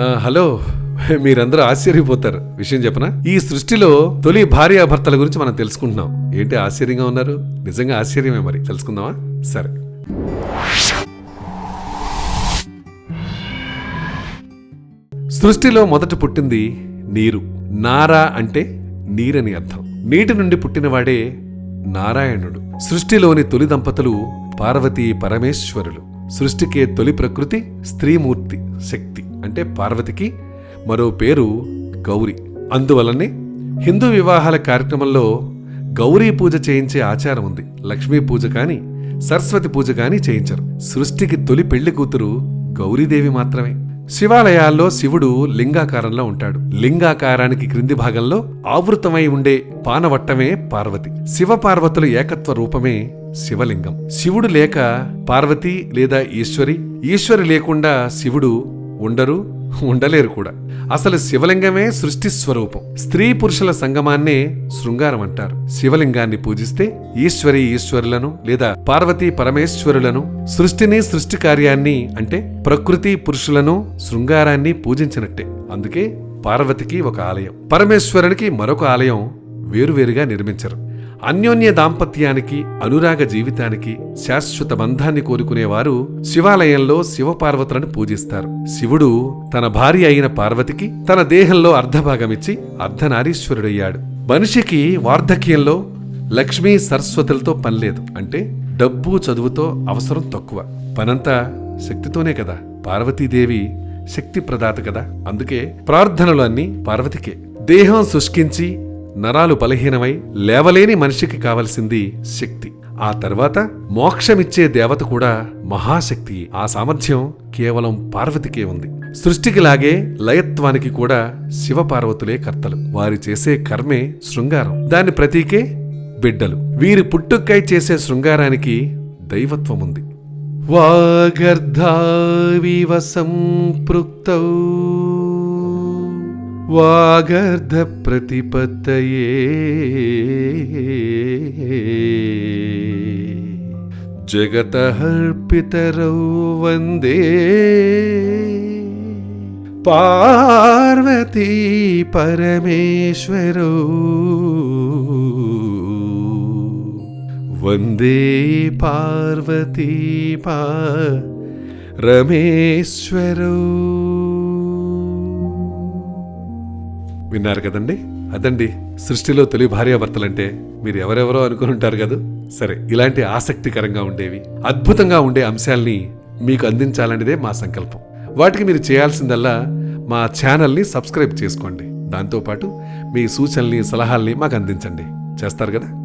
Hello. మీరందరూ ఆశ్చర్యపోతారు. విషయం చెప్పనా? ఈ సృష్టిలో తొలి భార్యాభర్తల గురించి మనం తెలుసుకుంటున్నాం. ఏంటి ఆశ్చర్యంగా ఉన్నారు? నిజంగా ఆశ్చర్యమే మరి. తెలుసుకుందామా? సరే. సృష్టిలో మొదట పుట్టింది నీరు. నారా అంటే నీరని అర్థం. నీటి నుండి పుట్టినవాడే నారాయణుడు. సృష్టిలోని తొలి దంపతులు పార్వతీ పరమేశ్వరులు. సృష్టికే తొలి ప్రకృతి స్త్రీమూర్తి శక్తి. అంటే పార్వతికి మరో పేరు గౌరి. అందువలనే హిందూ వివాహాల కార్యక్రమంలో గౌరీ పూజ చేయించే ఆచారం ఉంది. లక్ష్మీ పూజ కానీ సరస్వతి పూజ కానీ చేయించరు. సృష్టికి తొలి పెళ్ళి కూతురు గౌరీదేవి మాత్రమే. శివాలయాల్లో శివుడు లింగాకారంలో ఉంటాడు. లింగాకారానికి క్రింది భాగంలో ఆవృతమై ఉండే పానవట్టమే పార్వతి. శివపార్వతుల ఏకత్వ రూపమే శివలింగం. శివుడు లేక పార్వతి లేదా ఈశ్వరి ఈశ్వరి లేకుండా శివుడు ఉండరు ఉండలేరు కూడా. అసలు శివలింగమే సృష్టి స్వరూపం. స్త్రీ పురుషుల సంగమాన్నే శృంగారం అంటారు. శివలింగాన్ని పూజిస్తే ఈశ్వరి ఈశ్వరులను లేదా పార్వతీ పరమేశ్వరులను సృష్టిని సృష్టి కార్యాన్ని అంటే ప్రకృతి పురుషులను శృంగారాన్ని పూజించినట్టే. అందుకే పార్వతికి ఒక ఆలయం పరమేశ్వరునికి మరొక ఆలయం వేరువేరుగా నిర్మించరు. అన్యోన్య దాంపత్యానికి అనురాగ జీవితానికి శాశ్వత బంధాన్ని కోరుకునేవారు శివాలయంలో శివపార్వతులను పూజిస్తారు. శివుడు తన భార్య అయిన పార్వతికి తన దేహంలో అర్ధభాగమిచ్చి అర్ధనారీశ్వరుడయ్యాడు. మనిషికి వార్ధక్యంలో లక్ష్మీ సరస్వతులతో పనిలేదు. అంటే డబ్బు చదువుతో అవసరం తక్కువ. పనంతా శక్తితోనే కదా. పార్వతీదేవి శక్తి ప్రదాత కదా. అందుకే ప్రార్థనలు అన్నీ పార్వతికే. దేహం శుష్కించి నరాలు బలహీనమై లేవలేని మనిషికి కావలసింది శక్తి. ఆ తర్వాత మోక్షమిచ్చే దేవత కూడా మహాశక్తి. ఆ సామర్థ్యం కేవలం పార్వతికే ఉంది. సృష్టికి లాగే లయత్వానికి కూడా శివపార్వతులే కర్తలు. వారి చేసే కర్మే శృంగారం. దాని ప్రతీకే బిడ్డలు. వీరి పుట్టుక్కై చేసే శృంగారానికి దైవత్వం ఉంది వాగర్ధావివ సంపృక్తౌ വാഗർധപ്രതിപത്തയേ ജഗതർപ്പിതരൗ വന്ദേ. പാർവതി പരമേശ്വരോ. വന്ദേ പാർവതി പാ രമേശ്വരോ. విన్నారు కదండి? అదండి సృష్టిలో తొలి భార్యాభర్తలంటే మీరు ఎవరెవరో అనుకుంటారు కదా? సరే ఇలాంటి ఆసక్తికరంగా ఉండేవి అద్భుతంగా ఉండే అంశాల్ని మీకు అందించాలనేదే మా సంకల్పం. వాటికి మీరు చేయాల్సిందల్లా మా ఛానల్ని సబ్స్క్రైబ్ చేసుకోండి. దాంతోపాటు మీ సూచనల్ని సలహాల్ని మాకు అందించండి. చేస్తారు కదా?